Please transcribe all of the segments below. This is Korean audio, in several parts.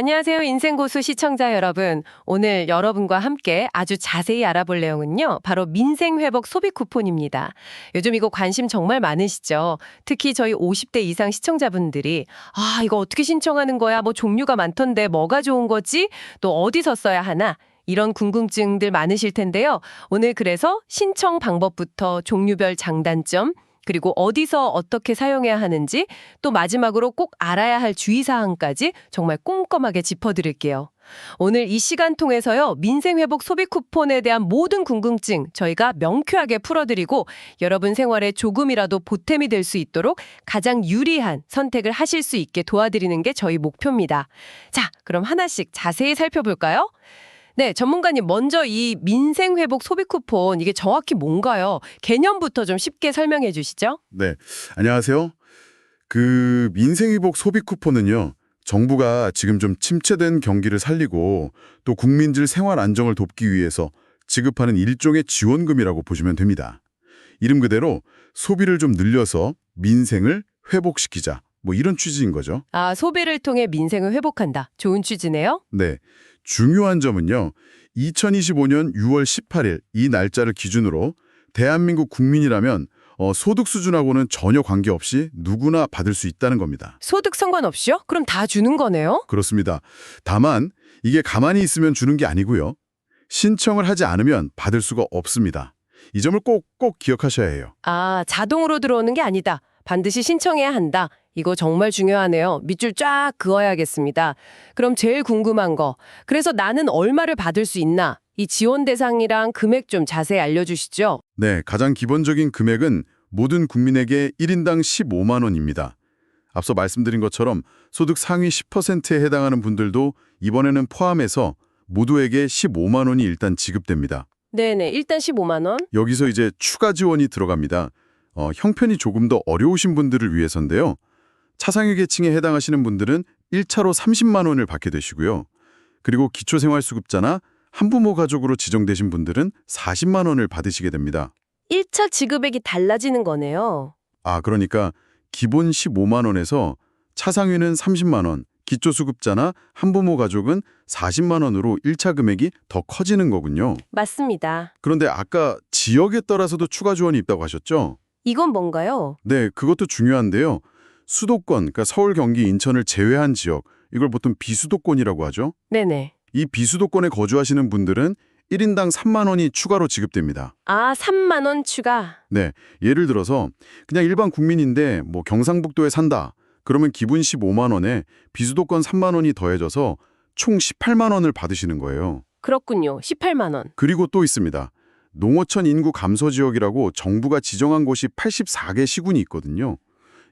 안녕하세요. 인생고수 시청자 여러분. 오늘 여러분과 함께 아주 자세히 알아볼 내용은요. 바로 민생회복 소비 쿠폰입니다. 요즘 이거 관심 정말 많으시죠? 특히 저희 50대 이상 시청자분들이 아, 이거 어떻게 신청하는 거야? 뭐 종류가 많던데 뭐가 좋은 거지? 또 어디서 써야 하나? 이런 궁금증들 많으실 텐데요. 오늘 그래서 신청 방법부터 종류별 장단점, 그리고 어디서 어떻게 사용해야 하는지 또 마지막으로 꼭 알아야 할 주의사항까지 정말 꼼꼼하게 짚어드릴게요. 오늘 이 시간 통해서요, 민생회복 소비 쿠폰에 대한 모든 궁금증 저희가 명쾌하게 풀어드리고 여러분 생활에 조금이라도 보탬이 될 수 있도록 가장 유리한 선택을 하실 수 있게 도와드리는 게 저희 목표입니다. 자, 그럼 하나씩 자세히 살펴볼까요? 네, 전문가님 먼저 이 민생 회복 소비 쿠폰 이게 정확히 뭔가요? 개념부터 좀 쉽게 설명해 주시죠. 네, 안녕하세요. 그 민생 회복 소비 쿠폰은요. 정부가 지금 좀 침체된 경기를 살리고 또 국민들 생활 안정을 돕기 위해서 지급하는 일종의 지원금이라고 보시면 됩니다. 이름 그대로 소비를 좀 늘려서 민생을 회복시키자. 뭐 이런 취지인 거죠. 아, 소비를 통해 민생을 회복한다. 좋은 취지네요. 네. 중요한 점은요. 2025년 6월 18일 이 날짜를 기준으로 대한민국 국민이라면 어, 소득 수준하고는 전혀 관계없이 누구나 받을 수 있다는 겁니다. 소득 상관없이요? 그럼 다 주는 거네요? 그렇습니다. 다만 이게 가만히 있으면 주는 게 아니고요. 신청을 하지 않으면 받을 수가 없습니다. 이 점을 꼭꼭 기억하셔야 해요. 아, 자동으로 들어오는 게 아니다. 반드시 신청해야 한다. 이거 정말 중요하네요. 밑줄 쫙 그어야겠습니다. 그럼 제일 궁금한 거. 그래서 나는 얼마를 받을 수 있나? 이 지원 대상이랑 금액 좀 자세히 알려주시죠. 네, 가장 기본적인 금액은 모든 국민에게 1인당 15만 원입니다. 앞서 말씀드린 것처럼 소득 상위 10%에 해당하는 분들도 이번에는 포함해서 모두에게 15만 원이 일단 지급됩니다. 네네, 일단 15만 원. 여기서 이제 추가 지원이 들어갑니다. 어, 형편이 조금 더 어려우신 분들을 위해서인데요. 차상위 계층에 해당하시는 분들은 1차로 30만 원을 받게 되시고요. 그리고 기초생활수급자나 한부모 가족으로 지정되신 분들은 40만 원을 받으시게 됩니다. 1차 지급액이 달라지는 거네요. 아, 그러니까 기본 15만 원에서 차상위는 30만 원, 기초수급자나 한부모 가족은 40만 원으로 1차 금액이 더 커지는 거군요. 맞습니다. 그런데 아까 지역에 따라서도 추가 지원이 있다고 하셨죠? 이건 뭔가요? 네, 그것도 중요한데요. 수도권, 그러니까 서울, 경기, 인천을 제외한 지역, 이걸 보통 비수도권이라고 하죠. 네네. 이 비수도권에 거주하시는 분들은 1인당 3만 원이 추가로 지급됩니다. 아, 3만 원 추가. 네, 예를 들어서 그냥 일반 국민인데 뭐 경상북도에 산다. 그러면 기본 15만 원에 비수도권 3만 원이 더해져서 총 18만 원을 받으시는 거예요. 그렇군요. 18만 원. 그리고 또 있습니다. 농어촌 인구 감소 지역이라고 정부가 지정한 곳이 84개 시군이 있거든요.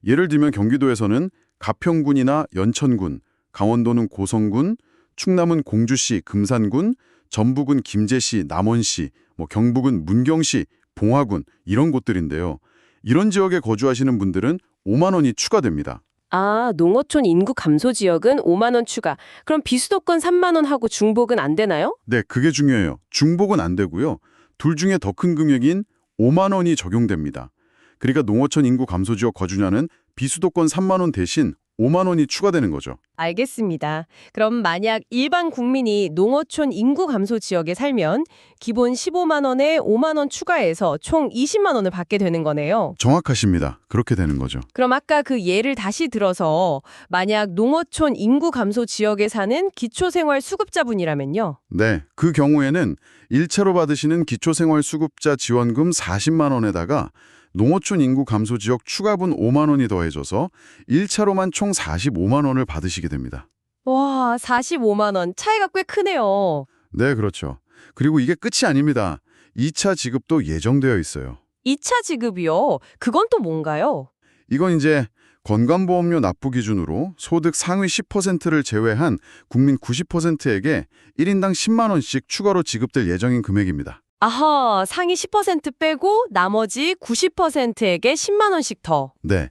예를 들면 경기도에서는 가평군이나 연천군, 강원도는 고성군, 충남은 공주시, 금산군, 전북은 김제시, 남원시, 뭐 경북은 문경시, 봉화군 이런 곳들인데요. 이런 지역에 거주하시는 분들은 5만 원이 추가됩니다. 아, 농어촌 인구 감소 지역은 5만 원 추가. 그럼 비수도권 3만 원 하고 중복은 안 되나요? 네, 그게 중요해요. 중복은 안 되고요. 둘 중에 더 큰 금액인 5만 원이 적용됩니다. 그러니까 농어촌 인구 감소 지역 거주자는 비수도권 3만 원 대신 5만 원이 추가되는 거죠. 알겠습니다. 그럼 만약 일반 국민이 농어촌 인구 감소 지역에 살면 기본 15만 원에 5만 원 추가해서 총 20만 원을 받게 되는 거네요. 정확하십니다. 그렇게 되는 거죠. 그럼 아까 그 예를 다시 들어서 만약 농어촌 인구 감소 지역에 사는 기초생활 수급자분이라면요. 네, 그 경우에는 1차로 받으시는 기초생활 수급자 지원금 40만 원에다가 농어촌 인구 감소 지역 추가분 5만 원이 더해져서 1차로만 총 45만 원을 받으시게 됩니다. 와, 45만 원. 차이가 꽤 크네요. 네, 그렇죠. 그리고 이게 끝이 아닙니다. 2차 지급도 예정되어 있어요. 2차 지급이요. 그건 또 뭔가요? 이건 이제 건강보험료 납부 기준으로 소득 상위 10%를 제외한 국민 90%에게 1인당 10만 원씩 추가로 지급될 예정인 금액입니다. 아하, 상위 10% 빼고 나머지 90%에게 10만 원씩 더. 네.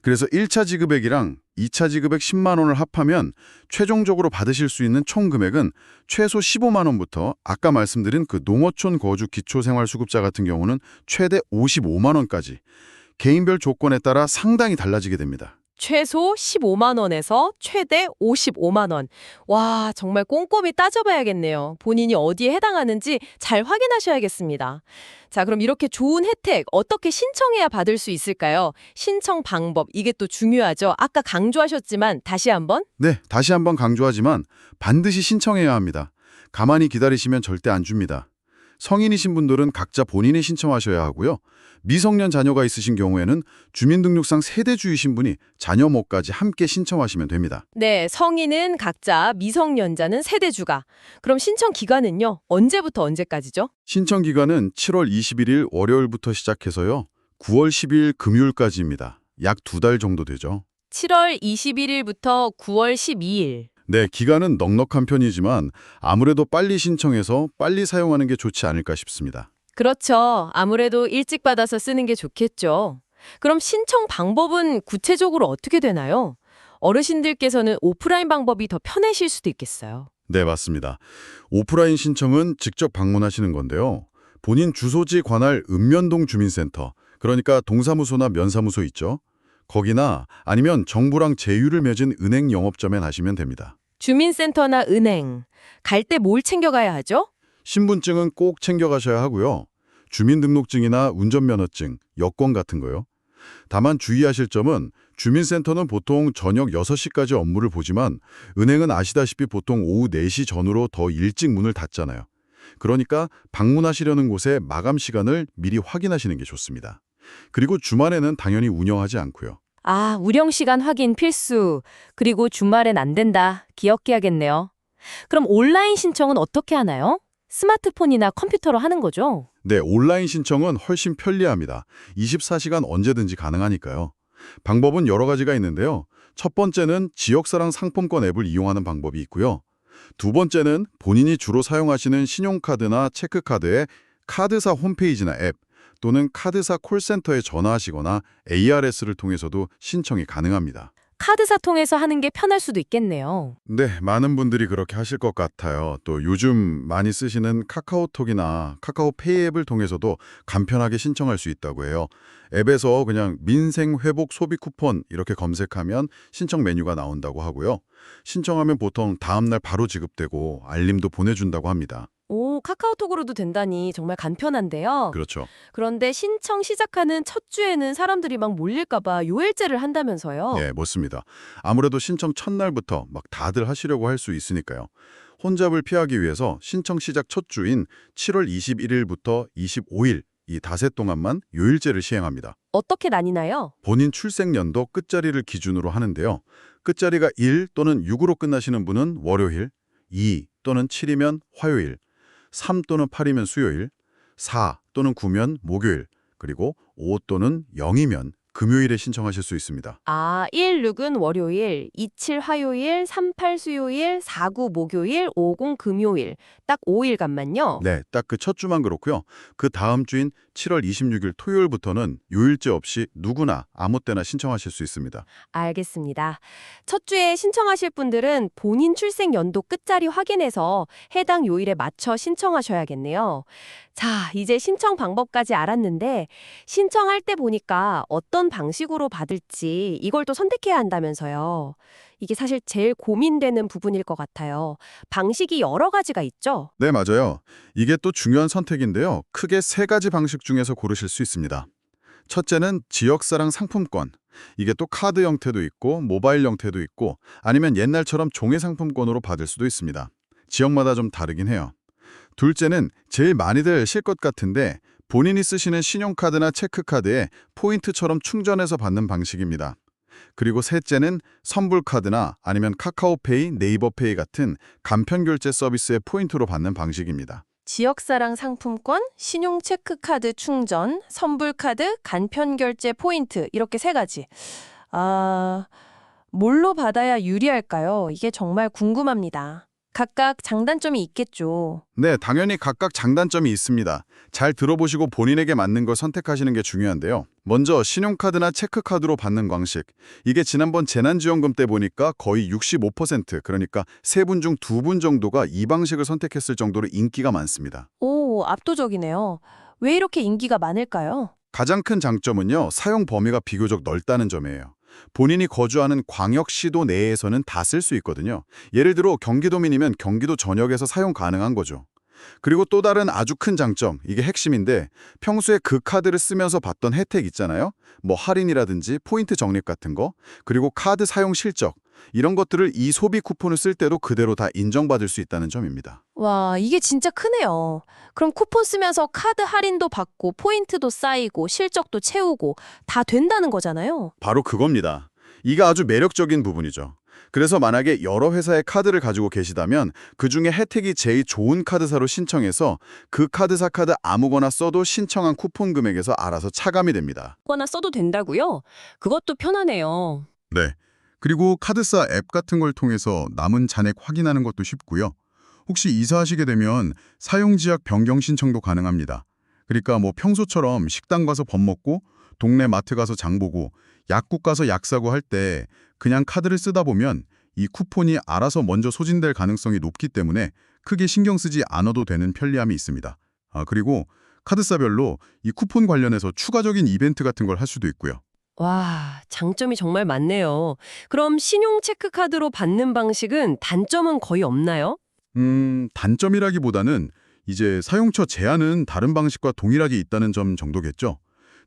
그래서 1차 지급액이랑 2차 지급액 10만 원을 합하면 최종적으로 받으실 수 있는 총 금액은 최소 15만 원부터 아까 말씀드린 그 농어촌 거주 기초생활수급자 같은 경우는 최대 55만 원까지 개인별 조건에 따라 상당히 달라지게 됩니다. 최소 15만 원에서 최대 55만 원. 와, 정말 꼼꼼히 따져봐야겠네요. 본인이 어디에 해당하는지 잘 확인하셔야겠습니다. 자, 그럼 이렇게 좋은 혜택 어떻게 신청해야 받을 수 있을까요? 신청 방법, 이게 또 중요하죠. 아까 강조하셨지만 다시 한번. 네, 다시 한번 강조하지만 반드시 신청해야 합니다. 가만히 기다리시면 절대 안 줍니다. 성인이신 분들은 각자 본인이 신청하셔야 하고요. 미성년 자녀가 있으신 경우에는 주민등록상 세대주이신 분이 자녀 모까지 함께 신청하시면 됩니다. 네, 성인은 각자, 미성년자는 세대주가. 그럼 신청 기간은요? 언제부터 언제까지죠? 신청 기간은 7월 21일 월요일부터 시작해서요. 9월 10일 금요일까지입니다. 약 두 달 정도 되죠. 7월 21일부터 9월 12일. 네, 기간은 넉넉한 편이지만 아무래도 빨리 신청해서 빨리 사용하는 게 좋지 않을까 싶습니다. 그렇죠. 아무래도 일찍 받아서 쓰는 게 좋겠죠. 그럼 신청 방법은 구체적으로 어떻게 되나요? 어르신들께서는 오프라인 방법이 더 편하실 수도 있겠어요. 네, 맞습니다. 오프라인 신청은 직접 방문하시는 건데요. 본인 주소지 관할 읍면동 주민센터, 그러니까 동사무소나 면사무소 있죠. 거기나 아니면 정부랑 제휴를 맺은 은행 영업점에 하시면 됩니다. 주민센터나 은행. 갈 때 뭘 챙겨가야 하죠? 신분증은 꼭 챙겨가셔야 하고요. 주민등록증이나 운전면허증, 여권 같은 거요. 다만 주의하실 점은 주민센터는 보통 저녁 6시까지 업무를 보지만 은행은 아시다시피 보통 오후 4시 전후로 더 일찍 문을 닫잖아요. 그러니까 방문하시려는 곳의 마감 시간을 미리 확인하시는 게 좋습니다. 그리고 주말에는 당연히 운영하지 않고요. 아, 우령 시간 확인 필수. 그리고 주말엔 안 된다. 기억해야겠네요. 그럼 온라인 신청은 어떻게 하나요? 스마트폰이나 컴퓨터로 하는 거죠? 네, 온라인 신청은 훨씬 편리합니다. 24시간 언제든지 가능하니까요. 방법은 여러 가지가 있는데요. 첫 번째는 지역사랑 상품권 앱을 이용하는 방법이 있고요. 두 번째는 본인이 주로 사용하시는 신용카드나 체크카드의 카드사 홈페이지나 앱 또는 카드사 콜센터에 전화하시거나 ARS를 통해서도 신청이 가능합니다. 카드사 통해서 하는 게 편할 수도 있겠네요. 네, 많은 분들이 그렇게 하실 것 같아요. 또 요즘 많이 쓰시는 카카오톡이나 카카오페이 앱을 통해서도 간편하게 신청할 수 있다고 해요. 앱에서 그냥 민생 회복 소비 쿠폰 이렇게 검색하면 신청 메뉴가 나온다고 하고요. 신청하면 보통 다음 날 바로 지급되고 알림도 보내준다고 합니다. 오, 카카오톡으로도 된다니 정말 간편한데요. 그렇죠. 그런데 신청 시작하는 첫 주에는 사람들이 막 몰릴까 봐 요일제를 한다면서요. 예, 맞습니다. 아무래도 신청 첫날부터 막 다들 하시려고 할 수 있으니까요. 혼잡을 피하기 위해서 신청 시작 첫 주인 7월 21일부터 25일 이 닷새 동안만 요일제를 시행합니다. 어떻게 나뉘나요? 본인 출생연도 끝자리를 기준으로 하는데요. 끝자리가 1 또는 6으로 끝나시는 분은 월요일, 2 또는 7이면 화요일, 3 또는 8이면 수요일, 4 또는 9면 목요일, 그리고 5 또는 0이면 금요일에 신청하실 수 있습니다. 아, 1, 6은 월요일, 2, 7 화요일, 3, 8 수요일, 4, 9 목요일, 5, 0 금요일. 딱 5일간만요. 네, 딱 그 첫 주만 그렇고요. 그 다음 주인 7월 26일 토요일부터는 요일제 없이 누구나 아무 때나 신청하실 수 있습니다. 알겠습니다. 첫 주에 신청하실 분들은 본인 출생 연도 끝자리 확인해서 해당 요일에 맞춰 신청하셔야겠네요. 자, 이제 신청 방법까지 알았는데 신청할 때 보니까 어떤 방식으로 받을지 이걸 또 선택해야 한다면서요. 이게 사실 제일 고민되는 부분일 것 같아요. 방식이 여러 가지가 있죠. 네, 맞아요. 이게 또 중요한 선택인데요. 크게 세 가지 방식 중에서 고르실 수 있습니다. 첫째는 지역사랑 상품권. 이게 또 카드 형태도 있고 모바일 형태도 있고 아니면 옛날처럼 종이 상품권으로 받을 수도 있습니다. 지역마다 좀 다르긴 해요. 둘째는 제일 많이들 실것 같은데 본인이 쓰시는 신용카드나 체크카드에 포인트처럼 충전해서 받는 방식입니다. 그리고 셋째는 선불카드나 아니면 카카오페이, 네이버페이 같은 간편결제 서비스의 포인트로 받는 방식입니다. 지역사랑 상품권, 신용 체크카드 충전, 선불카드, 간편결제 포인트 이렇게 세 가지. 아, 뭘로 받아야 유리할까요? 이게 정말 궁금합니다. 각각 장단점이 있겠죠. 네, 당연히 각각 장단점이 있습니다. 잘 들어보시고 본인에게 맞는 걸 선택하시는 게 중요한데요. 먼저 신용카드나 체크카드로 받는 방식. 이게 지난번 재난지원금 때 보니까 거의 65% 그러니까 세 분 중 두 분 정도가 이 방식을 선택했을 정도로 인기가 많습니다. 오, 압도적이네요. 왜 이렇게 인기가 많을까요? 가장 큰 장점은요. 사용 범위가 비교적 넓다는 점이에요. 본인이 거주하는 광역시도 내에서는 다 쓸 수 있거든요. 예를 들어 경기도민이면 경기도 전역에서 사용 가능한 거죠. 그리고 또 다른 아주 큰 장점, 이게 핵심인데 평소에 그 카드를 쓰면서 받던 혜택 있잖아요. 뭐 할인이라든지 포인트 적립 같은 거, 그리고 카드 사용 실적, 이런 것들을 이 소비 쿠폰을 쓸 때도 그대로 다 인정받을 수 있다는 점입니다. 와, 이게 진짜 크네요. 그럼 쿠폰 쓰면서 카드 할인도 받고 포인트도 쌓이고 실적도 채우고 다 된다는 거잖아요. 바로 그겁니다. 이게 아주 매력적인 부분이죠. 그래서 만약에 여러 회사의 카드를 가지고 계시다면 그 중에 혜택이 제일 좋은 카드사로 신청해서 그 카드사 카드 아무거나 써도 신청한 쿠폰 금액에서 알아서 차감이 됩니다. 거나 써도 된다고요? 그것도 편하네요. 네. 그리고 카드사 앱 같은 걸 통해서 남은 잔액 확인하는 것도 쉽고요. 혹시 이사하시게 되면 사용 지역 변경 신청도 가능합니다. 그러니까 뭐 평소처럼 식당 가서 밥 먹고 동네 마트 가서 장 보고 약국 가서 약 사고 할 때 그냥 카드를 쓰다 보면 이 쿠폰이 알아서 먼저 소진될 가능성이 높기 때문에 크게 신경 쓰지 않아도 되는 편리함이 있습니다. 아, 그리고 카드사별로 이 쿠폰 관련해서 추가적인 이벤트 같은 걸 할 수도 있고요. 와, 장점이 정말 많네요. 그럼 신용 체크 카드로 받는 방식은 단점은 거의 없나요? 음, 단점이라기보다는 이제 사용처 제한은 다른 방식과 동일하게 있다는 점 정도겠죠.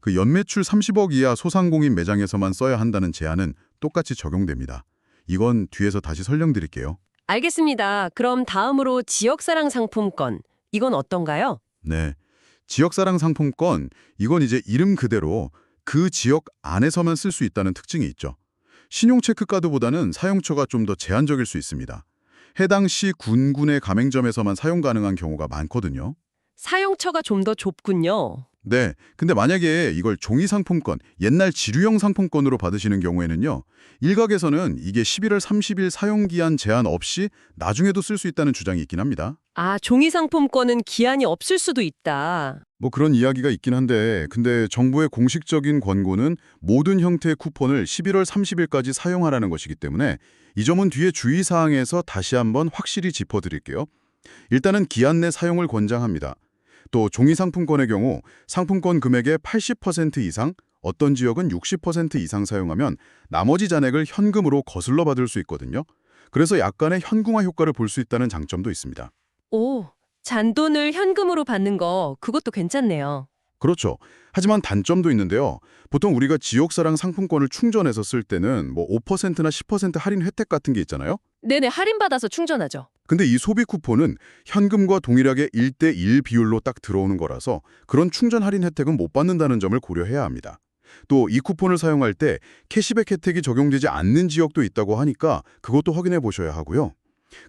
그 연매출 30억 이하 소상공인 매장에서만 써야 한다는 제한은 똑같이 적용됩니다. 이건 뒤에서 다시 설명드릴게요. 알겠습니다. 그럼 다음으로 지역사랑 상품권. 이건 어떤가요? 네. 지역사랑 상품권, 이건 이제 이름 그대로 그 지역 안에서만 쓸 수 있다는 특징이 있죠. 신용체크카드보다는 사용처가 좀 더 제한적일 수 있습니다. 해당 시 군군의 가맹점에서만 사용 가능한 경우가 많거든요. 사용처가 좀 더 좁군요. 네, 근데 만약에 이걸 종이 상품권, 옛날 지류형 상품권으로 받으시는 경우에는요. 일각에서는 이게 11월 30일 사용기한 제한 없이 나중에도 쓸 수 있다는 주장이 있긴 합니다. 아, 종이 상품권은 기한이 없을 수도 있다. 뭐 그런 이야기가 있긴 한데 근데 정부의 공식적인 권고는 모든 형태의 쿠폰을 11월 30일까지 사용하라는 것이기 때문에 이 점은 뒤에 주의사항에서 다시 한번 확실히 짚어드릴게요. 일단은 기한 내 사용을 권장합니다. 또 종이 상품권의 경우 상품권 금액의 80% 이상, 어떤 지역은 60% 이상 사용하면 나머지 잔액을 현금으로 거슬러 받을 수 있거든요. 그래서 약간의 현금화 효과를 볼 수 있다는 장점도 있습니다. 오, 잔돈을 현금으로 받는 거 그것도 괜찮네요. 그렇죠. 하지만 단점도 있는데요. 보통 우리가 지역사랑 상품권을 충전해서 쓸 때는 뭐 5%나 10% 할인 혜택 같은 게 있잖아요. 네네, 할인받아서 충전하죠. 근데 이 소비 쿠폰은 현금과 동일하게 1대1 비율로 딱 들어오는 거라서 그런 충전 할인 혜택은 못 받는다는 점을 고려해야 합니다. 또 이 쿠폰을 사용할 때 캐시백 혜택이 적용되지 않는 지역도 있다고 하니까 그것도 확인해 보셔야 하고요.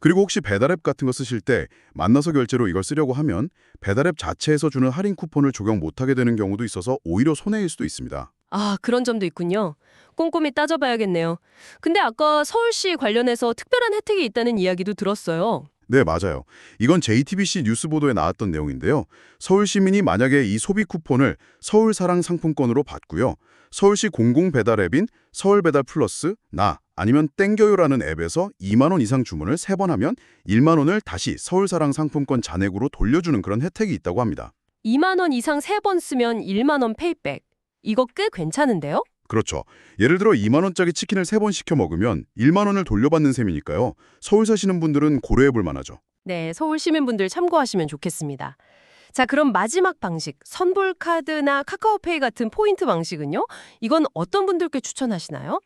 그리고 혹시 배달앱 같은 거 쓰실 때 만나서 결제로 이걸 쓰려고 하면 배달앱 자체에서 주는 할인 쿠폰을 적용 못하게 되는 경우도 있어서 오히려 손해일 수도 있습니다. 아, 그런 점도 있군요. 꼼꼼히 따져봐야겠네요. 근데 아까 서울시 관련해서 특별한 혜택이 있다는 이야기도 들었어요. 네, 맞아요. 이건 JTBC 뉴스 보도에 나왔던 내용인데요. 서울 시민이 만약에 이 소비 쿠폰을 서울사랑 상품권으로 받고요. 서울시 공공배달 앱인 서울배달 플러스, 나, 아니면 땡겨요라는 앱에서 2만 원 이상 주문을 3번 하면 1만 원을 다시 서울사랑 상품권 잔액으로 돌려주는 그런 혜택이 있다고 합니다. 2만 원 이상 3번 쓰면 1만 원 페이백. 이거 꽤 괜찮은데요? 그렇죠. 예를 들어 2만 원짜리 치킨을 3번 시켜 먹으면 1만 원을 돌려받는 셈이니까요. 서울 사시는 분들은 고려해 볼 만하죠. 네, 서울 시민분들 참고하시면 좋겠습니다. 자, 그럼 마지막 방식, 선불 카드나 카카오페이 같은 포인트 방식은요? 이건 어떤 분들께 추천하시나요?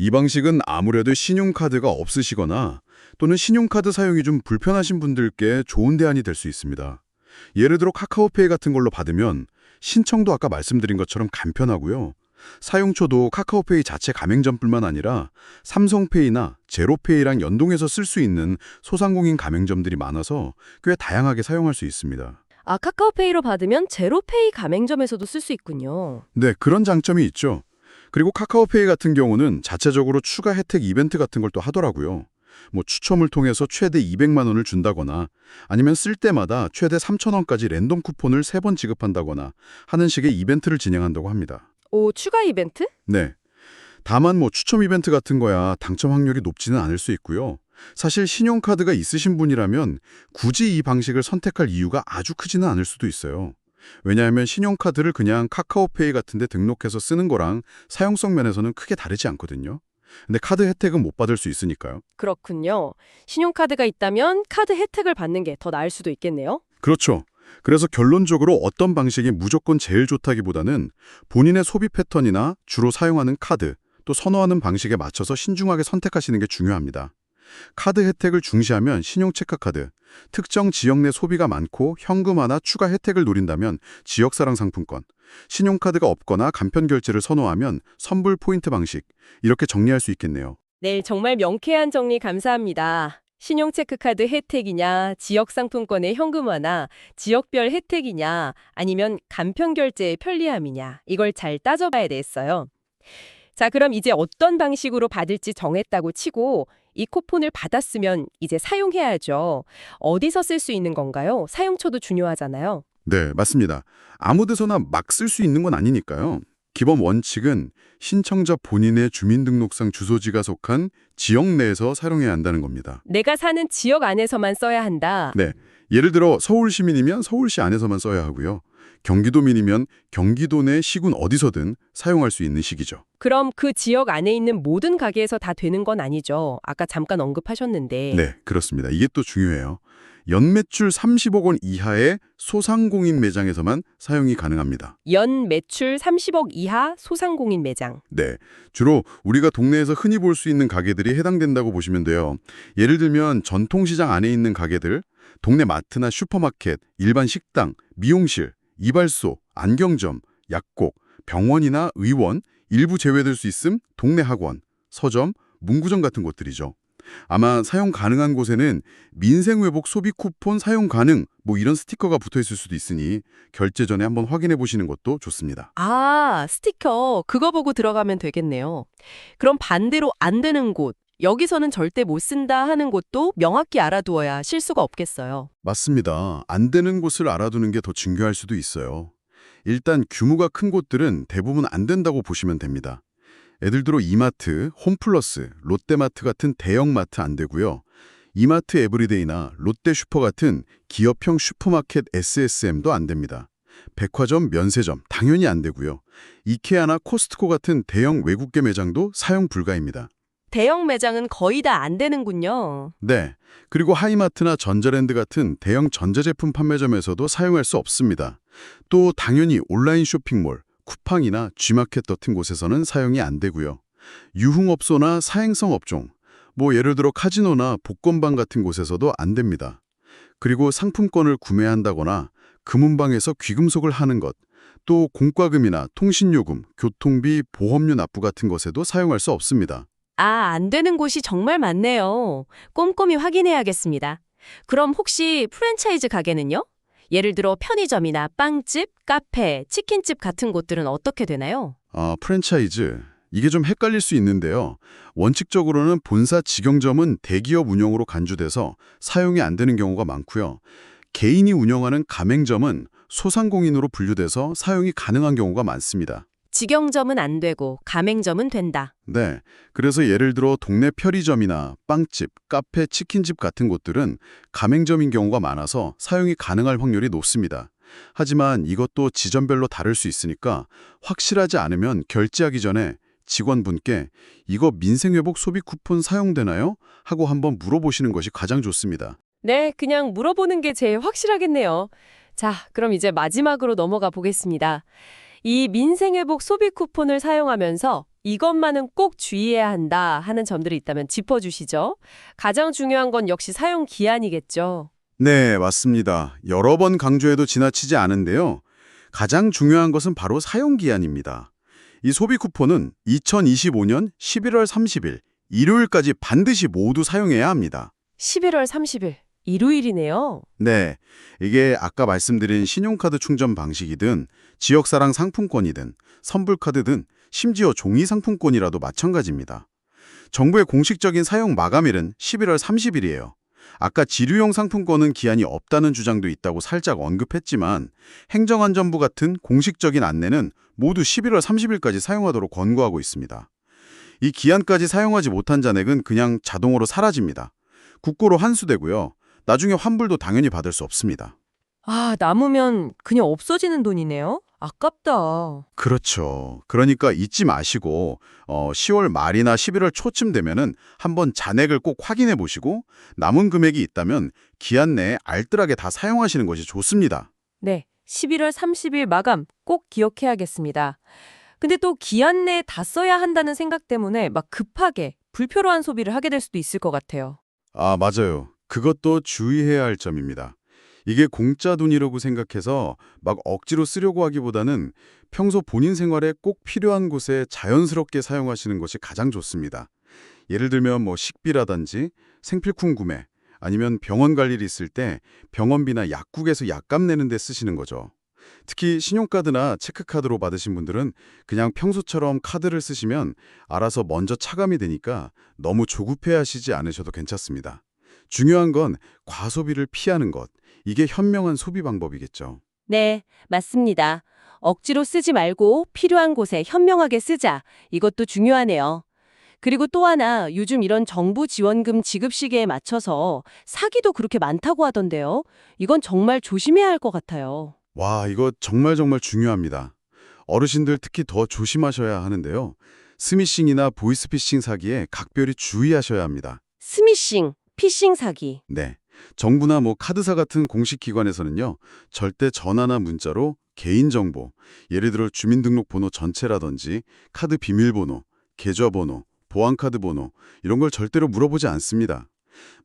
이 방식은 아무래도 신용카드가 없으시거나 또는 신용카드 사용이 좀 불편하신 분들께 좋은 대안이 될 수 있습니다. 예를 들어 카카오페이 같은 걸로 받으면 신청도 아까 말씀드린 것처럼 간편하고요. 사용처도 카카오페이 자체 가맹점뿐만 아니라 삼성페이나 제로페이랑 연동해서 쓸 수 있는 소상공인 가맹점들이 많아서 꽤 다양하게 사용할 수 있습니다. 아, 카카오페이로 받으면 제로페이 가맹점에서도 쓸 수 있군요. 네, 그런 장점이 있죠. 그리고 카카오페이 같은 경우는 자체적으로 추가 혜택 이벤트 같은 걸 또 하더라고요. 뭐 추첨을 통해서 최대 200만 원을 준다거나 아니면 쓸 때마다 최대 3천 원까지 랜덤 쿠폰을 3번 지급한다거나 하는 식의 이벤트를 진행한다고 합니다. 오, 추가 이벤트? 네. 다만 뭐 추첨 이벤트 같은 거야 당첨 확률이 높지는 않을 수 있고요. 사실 신용카드가 있으신 분이라면 굳이 이 방식을 선택할 이유가 아주 크지는 않을 수도 있어요. 왜냐하면 신용카드를 그냥 카카오페이 같은 데 등록해서 쓰는 거랑 사용성 면에서는 크게 다르지 않거든요. 근데 카드 혜택은 못 받을 수 있으니까요. 그렇군요. 신용카드가 있다면 카드 혜택을 받는 게 더 나을 수도 있겠네요. 그렇죠. 그래서 결론적으로 어떤 방식이 무조건 제일 좋다기보다는 본인의 소비 패턴이나 주로 사용하는 카드, 또 선호하는 방식에 맞춰서 신중하게 선택하시는 게 중요합니다. 카드 혜택을 중시하면 신용체크카드, 특정 지역 내 소비가 많고 현금 화나 추가 혜택을 노린다면 지역사랑 상품권, 신용카드가 없거나 간편 결제를 선호하면 선불 포인트 방식, 이렇게 정리할 수 있겠네요. 네, 정말 명쾌한 정리 감사합니다. 신용체크카드 혜택이냐, 지역상품권의 현금화나 지역별 혜택이냐, 아니면 간편결제의 편리함이냐, 이걸 잘 따져봐야 되겠어요. 자, 그럼 이제 어떤 방식으로 받을지 정했다고 치고 이 쿠폰을 받았으면 이제 사용해야죠. 어디서 쓸 수 있는 건가요? 사용처도 중요하잖아요. 네, 맞습니다. 아무 데서나 막 쓸 수 있는 건 아니니까요. 기본 원칙은 신청자 본인의 주민등록상 주소지가 속한 지역 내에서 사용해야 한다는 겁니다. 내가 사는 지역 안에서만 써야 한다. 네, 예를 들어 서울 시민이면 서울시 안에서만 써야 하고요. 경기도민이면 경기도 내 시군 어디서든 사용할 수 있는 식이죠. 그럼 그 지역 안에 있는 모든 가게에서 다 되는 건 아니죠. 아까 잠깐 언급하셨는데. 네, 그렇습니다. 이게 또 중요해요. 연매출 30억 원 이하의 소상공인 매장에서만 사용이 가능합니다. 연 매출 30억 이하 소상공인 매장. 네, 주로 우리가 동네에서 흔히 볼 수 있는 가게들이 해당된다고 보시면 돼요. 예를 들면 전통시장 안에 있는 가게들, 동네 마트나 슈퍼마켓, 일반 식당, 미용실, 이발소, 안경점, 약국, 병원이나 의원, 일부 제외될 수 있음 동네 학원, 서점, 문구점 같은 곳들이죠. 아마 사용 가능한 곳에는 민생 회복 소비 쿠폰 사용 가능 뭐 이런 스티커가 붙어 있을 수도 있으니 결제 전에 한번 확인해 보시는 것도 좋습니다. 아, 스티커. 그거 보고 들어가면 되겠네요. 그럼 반대로 안 되는 곳, 여기서는 절대 못 쓴다 하는 곳도 명확히 알아두어야 실수가 없겠어요. 맞습니다. 안 되는 곳을 알아두는 게 더 중요할 수도 있어요. 일단 규모가 큰 곳들은 대부분 안 된다고 보시면 됩니다. 예를 들어 이마트, 홈플러스, 롯데마트 같은 대형마트 안 되고요. 이마트 에브리데이나 롯데슈퍼 같은 기업형 슈퍼마켓 SSM도 안 됩니다. 백화점, 면세점 당연히 안 되고요. 이케아나 코스트코 같은 대형 외국계 매장도 사용 불가입니다. 대형 매장은 거의 다 안 되는군요. 네. 그리고 하이마트나 전자랜드 같은 대형 전자제품 판매점에서도 사용할 수 없습니다. 또 당연히 온라인 쇼핑몰, 쿠팡이나 G마켓 같은 곳에서는 사용이 안 되고요. 유흥업소나 사행성 업종, 뭐 예를 들어 카지노나 복권방 같은 곳에서도 안 됩니다. 그리고 상품권을 구매한다거나 금은방에서 귀금속을 하는 것, 또 공과금이나 통신요금, 교통비, 보험료 납부 같은 것에도 사용할 수 없습니다. 아, 안 되는 곳이 정말 많네요. 꼼꼼히 확인해야겠습니다. 그럼 혹시 프랜차이즈 가게는요? 예를 들어 편의점이나 빵집, 카페, 치킨집 같은 곳들은 어떻게 되나요? 아, 프랜차이즈. 이게 좀 헷갈릴 수 있는데요. 원칙적으로는 본사 직영점은 대기업 운영으로 간주돼서 사용이 안 되는 경우가 많고요. 개인이 운영하는 가맹점은 소상공인으로 분류돼서 사용이 가능한 경우가 많습니다. 직영점은 안 되고 가맹점은 된다. 네. 그래서 예를 들어 동네 편의점이나 빵집, 카페, 치킨집 같은 곳들은 가맹점인 경우가 많아서 사용이 가능할 확률이 높습니다. 하지만 이것도 지점별로 다를 수 있으니까 확실하지 않으면 결제하기 전에 직원분께 이거 민생회복 소비 쿠폰 사용되나요? 하고 한번 물어보시는 것이 가장 좋습니다. 네, 그냥 물어보는 게 제일 확실하겠네요. 자, 그럼 이제 마지막으로 넘어가 보겠습니다. 이 민생회복 소비 쿠폰을 사용하면서 이것만은 꼭 주의해야 한다 하는 점들이 있다면 짚어주시죠. 가장 중요한 건 역시 사용 기한이겠죠. 네, 맞습니다. 여러 번 강조해도 지나치지 않은데요. 가장 중요한 것은 바로 사용 기한입니다. 이 소비 쿠폰은 2025년 11월 30일 일요일까지 반드시 모두 사용해야 합니다. 11월 30일, 일요일이네요. 네, 이게 아까 말씀드린 신용카드 충전 방식이든 지역사랑 상품권이든 선불카드든 심지어 종이 상품권이라도 마찬가지입니다. 정부의 공식적인 사용 마감일은 11월 30일이에요. 아까 지류용 상품권은 기한이 없다는 주장도 있다고 살짝 언급했지만 행정안전부 같은 공식적인 안내는 모두 11월 30일까지 사용하도록 권고하고 있습니다. 이 기한까지 사용하지 못한 잔액은 그냥 자동으로 사라집니다. 국고로 환수되고요. 나중에 환불도 당연히 받을 수 없습니다. 아, 남으면 그냥 없어지는 돈이네요? 아깝다. 그렇죠. 그러니까 잊지 마시고 어, 10월 말이나 11월 초쯤 되면은 한번 잔액을 꼭 확인해 보시고 남은 금액이 있다면 기한 내에 알뜰하게 다 사용하시는 것이 좋습니다. 네, 11월 30일 마감 꼭 기억해야겠습니다. 근데 또 기한 내에 다 써야 한다는 생각 때문에 막 급하게 불필요한 소비를 하게 될 수도 있을 것 같아요. 아, 맞아요. 그것도 주의해야 할 점입니다. 이게 공짜 돈이라고 생각해서 막 억지로 쓰려고 하기보다는 평소 본인 생활에 꼭 필요한 곳에 자연스럽게 사용하시는 것이 가장 좋습니다. 예를 들면 뭐 식비라든지 생필품 구매, 아니면 병원 갈 일이 있을 때 병원비나 약국에서 약값 내는 데 쓰시는 거죠. 특히 신용카드나 체크카드로 받으신 분들은 그냥 평소처럼 카드를 쓰시면 알아서 먼저 차감이 되니까 너무 조급해 하시지 않으셔도 괜찮습니다. 중요한 건 과소비를 피하는 것. 이게 현명한 소비 방법이겠죠. 네, 맞습니다. 억지로 쓰지 말고 필요한 곳에 현명하게 쓰자. 이것도 중요하네요. 그리고 또 하나, 요즘 이런 정부 지원금 지급 시기에 맞춰서 사기도 그렇게 많다고 하던데요. 이건 정말 조심해야 할 것 같아요. 와, 이거 정말 정말 중요합니다. 어르신들 특히 더 조심하셔야 하는데요. 스미싱이나 보이스피싱 사기에 각별히 주의하셔야 합니다. 스미싱, 피싱 사기. 네. 정부나 뭐 카드사 같은 공식 기관에서는요. 절대 전화나 문자로 개인정보, 예를 들어 주민등록번호 전체라든지 카드 비밀번호, 계좌번호, 보안카드 번호 이런 걸 절대로 물어보지 않습니다.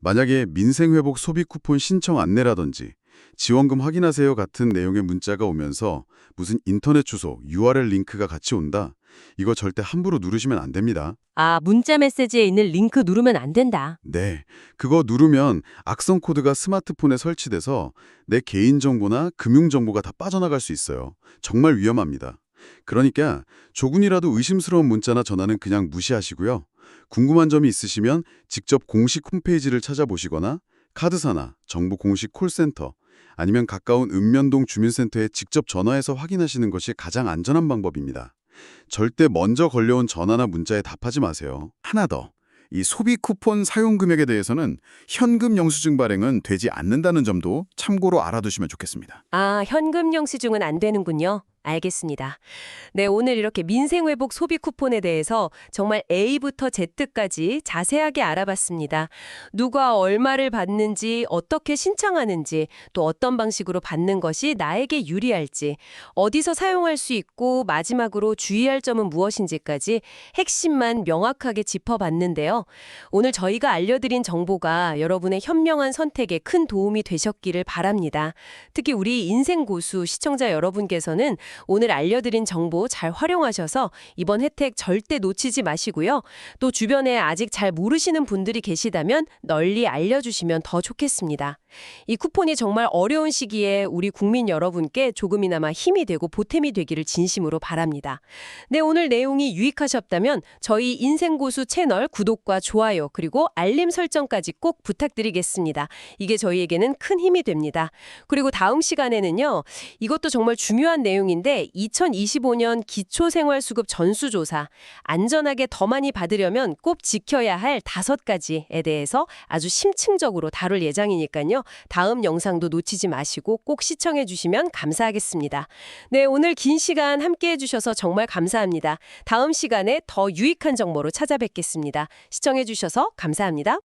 만약에 민생회복 소비 쿠폰 신청 안내라든지 지원금 확인하세요 같은 내용의 문자가 오면서 무슨 인터넷 주소, URL 링크가 같이 온다. 이거 절대 함부로 누르시면 안 됩니다. 아, 문자 메시지에 있는 링크 누르면 안 된다. 네, 그거 누르면 악성 코드가 스마트폰에 설치돼서 내 개인정보나 금융정보가 다 빠져나갈 수 있어요. 정말 위험합니다. 그러니까 조금이라도 의심스러운 문자나 전화는 그냥 무시하시고요. 궁금한 점이 있으시면 직접 공식 홈페이지를 찾아보시거나 카드사나 정부 공식 콜센터 아니면 가까운 읍면동 주민센터에 직접 전화해서 확인하시는 것이 가장 안전한 방법입니다. 절대 먼저 걸려온 전화나 문자에 답하지 마세요. 하나 더. 이 소비 쿠폰 사용 금액에 대해서는 현금 영수증 발행은 되지 않는다는 점도 참고로 알아두시면 좋겠습니다. 아, 현금 영수증은 안 되는군요. 알겠습니다. 네, 오늘 이렇게 민생회복 소비 쿠폰에 대해서 정말 A부터 Z까지 자세하게 알아봤습니다. 누가 얼마를 받는지, 어떻게 신청하는지, 또 어떤 방식으로 받는 것이 나에게 유리할지, 어디서 사용할 수 있고 마지막으로 주의할 점은 무엇인지까지 핵심만 명확하게 짚어봤는데요. 오늘 저희가 알려드린 정보가 여러분의 현명한 선택에 큰 도움이 되셨기를 바랍니다. 특히 우리 인생 고수 시청자 여러분께서는 오늘 알려드린 정보 잘 활용하셔서 이번 혜택 절대 놓치지 마시고요. 또 주변에 아직 잘 모르시는 분들이 계시다면 널리 알려주시면 더 좋겠습니다. 이 쿠폰이 정말 어려운 시기에 우리 국민 여러분께 조금이나마 힘이 되고 보탬이 되기를 진심으로 바랍니다. 네, 오늘 내용이 유익하셨다면 저희 인생고수 채널 구독과 좋아요 그리고 알림 설정까지 꼭 부탁드리겠습니다. 이게 저희에게는 큰 힘이 됩니다. 그리고 다음 시간에는요. 이것도 정말 중요한 내용인데 2025년 기초생활수급 전수조사 안전하게 더 많이 받으려면 꼭 지켜야 할 다섯 가지에 대해서 아주 심층적으로 다룰 예정이니까 요. 다음 영상도 놓치지 마시고 꼭 시청해 주시면 감사하겠습니다. 네, 오늘 긴 시간 함께 해 주셔서 정말 감사합니다. 다음 시간에 더 유익한 정보로 찾아뵙겠습니다. 시청해 주셔서 감사합니다.